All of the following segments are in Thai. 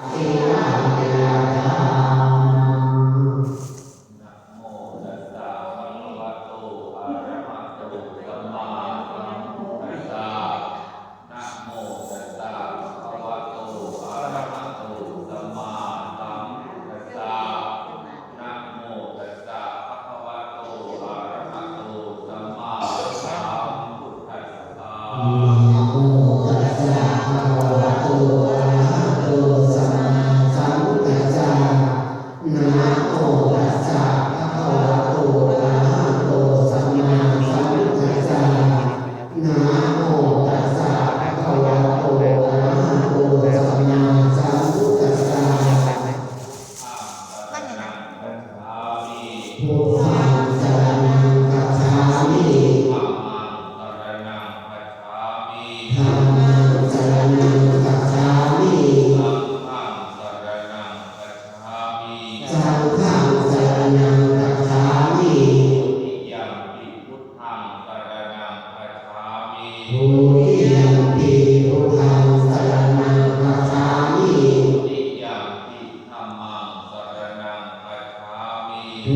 Amén.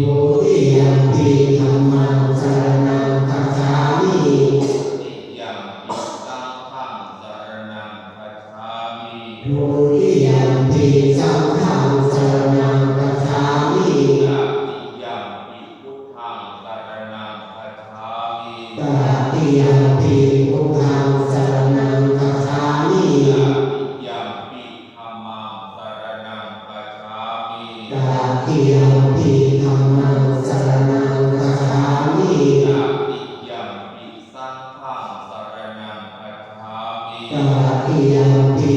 โหติยังปีธรรมจงรนางคัจ ยาติยัมปีธบิยาติมปีงฆันังครี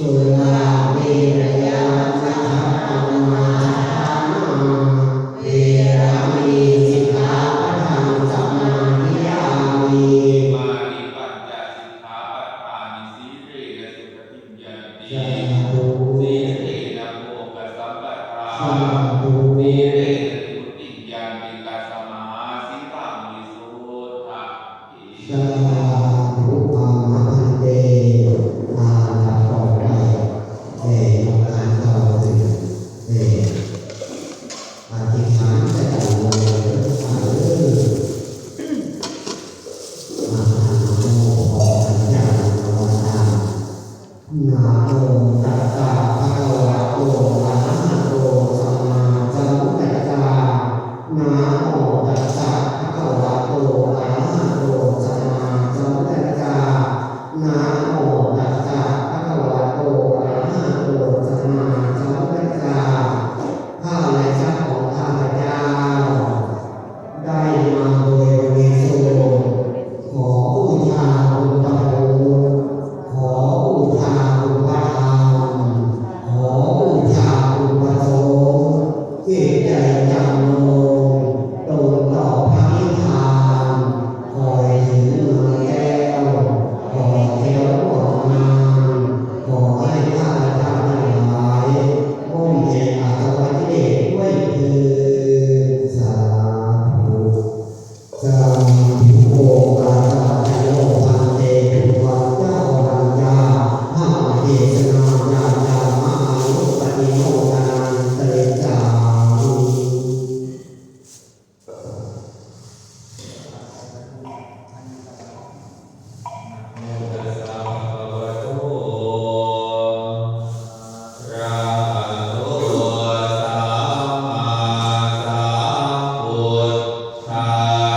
สุลาเวรยามัทธามาทานังเวรมีสิกขาปัฏฐาสัมมมานิปัญจสิกขาปัฏฐาสีเรสุปฏิยันติสีเรนะภกสัมปทาสีเรสุปฏิยันติกัสมาสิตังวิสุทธะอิ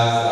casa.